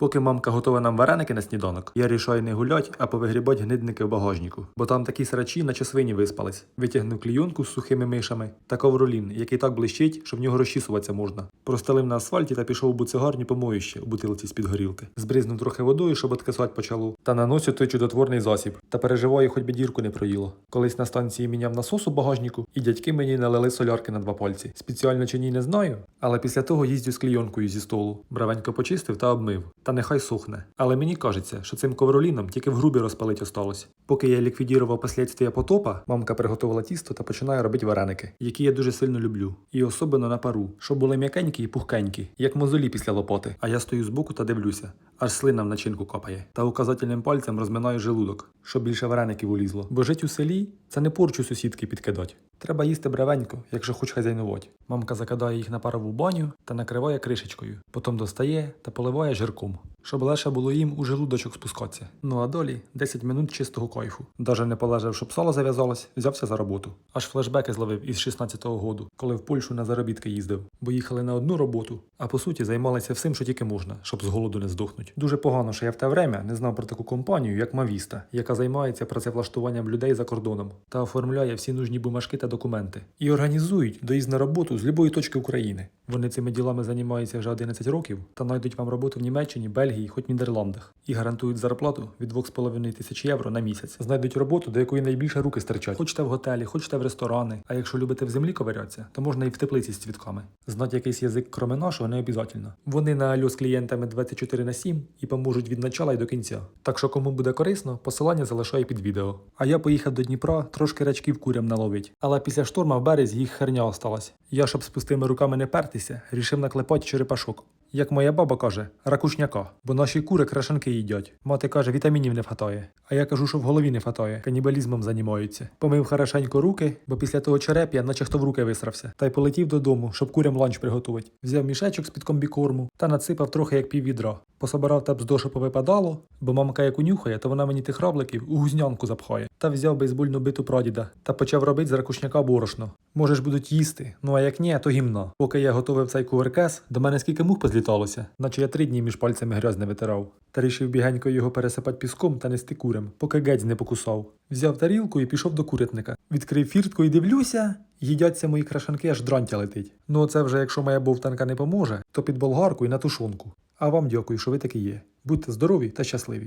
Поки мамка готова нам вареники на сніданок, я рішаю не гулять, а повигрібать гнидники в багажнику. Бо там такі срачі, наче свині виспались. Витягнув клійонку з сухими мишами та ковролін, який так блищить, що в нього розчісуватися можна. Простелив на асфальті та пішов у буцегарню помоюще у бутилці з-під горілки. Збризнув трохи водою, щоб откисати почало. Та наносю той чудотворний засіб. Та переживаю, хоч би дірку не проїло. Колись на станції міняв насос у багажнику, і дядьки мені налили солярки на два пальці. Спеціально чи ні, не знаю. Але після того їздю з клійонкою зі столу. Бравенько почистив та обмив. Та нехай сухне. Але мені кажеться, що цим ковроліном тільки в грубі розпалить осталось. Поки я ліквідірував послідствия потопа, мамка приготувала тісто та починає робити вареники, які я дуже сильно люблю. І особливо на пару, щоб були м'якенькі і пухкенькі, як мозолі після лопоти. А я стою збоку та дивлюся, аж слина в начинку капає. Та указательним пальцем розминаю желудок, щоб більше вареників улізло. Бо жить у селі це не порчу сусідки підкидать. Треба їсти бревенько, якщо хоч хазяйнувать. Мамка закидає їх на парову баню та накриває кришечкою. Потім достає та поливає жирком, щоб легше було їм у желудочок спускатися. Ну а долі 10 минут чистого кайфу. Даже не полежав, щоб сало зав'язалось, взявся за роботу. Аж флешбеки зловив із 16-го году, коли в Польщу на заробітки їздив. Бо їхали на одну роботу, а по суті займалися всім, що тільки можна, щоб з голоду не здохнуть. Дуже погано, що я в те время не знав про таку компанію, як Мавіста, яка займається працевлаштуванням людей за кордоном та оформляє всі нужні бумажки та документи. І організують доїзд на роботу з любої точки України. Вони цими ділами займаються вже 11 років та знайдуть вам роботу в Німеччині, Бельгії, хоч Нідерландах. І гарантують зарплату від 2,5 тисяч євро на місяць. Знайдуть роботу, до якої найбільше руки стирчать. Хочете в готелі, хочете в ресторани. А якщо любите в землі ковирятися, то можна і в теплиці з цвітками. Знати якийсь язик, кроме нашого, не обов'язково. Вони на альо з клієнтами 24 на 7 і поможуть від начала і до кінця. Так що кому буде корисно, посилання залишаю під відео. А я поїхав до Дніпра, трошки рачків курям наловить. Але після шторма в березі їх херня осталась. Я, щоб з пустими руками не пертися, рішив наклепати черепашок. Як моя баба каже, ракушняка, бо наші кури крашанки їдять. Мати каже, вітамінів не вхатає. А я кажу, що в голові не вхатає, канібалізмом займаються. Помив хорошенько руки, бо після того череп'я, наче хто в руки висрався, та й полетів додому, щоб курям ланч приготувати. Взяв мішечок з під комбікорму та насипав трохи як пів відра. Пособирав та бздо, що повипадало, бо мамка як унюхає, то вона мені тих рабликів у гузнянку запхає. Та взяв бейсбольну биту прадіда та почав робити з ракушняка борошно. Може ж будуть їсти, ну а як ні, то гімно. Поки я готовив цей кувыркес, до мене скільки мух позліталося, наче я три дні між пальцями грязь не витирав. Та рішив бігенько його пересипати піском та нести курям, поки гець не покусав. Взяв тарілку і пішов до курятника. Відкрив фіртку і дивлюся. Їдяться мої крашанки, аж дрантя летить. Ну це вже якщо моя бовтанка не поможе, то під болгарку і на тушонку. А вам дякую, що ви такі є. Будьте здорові та щасливі.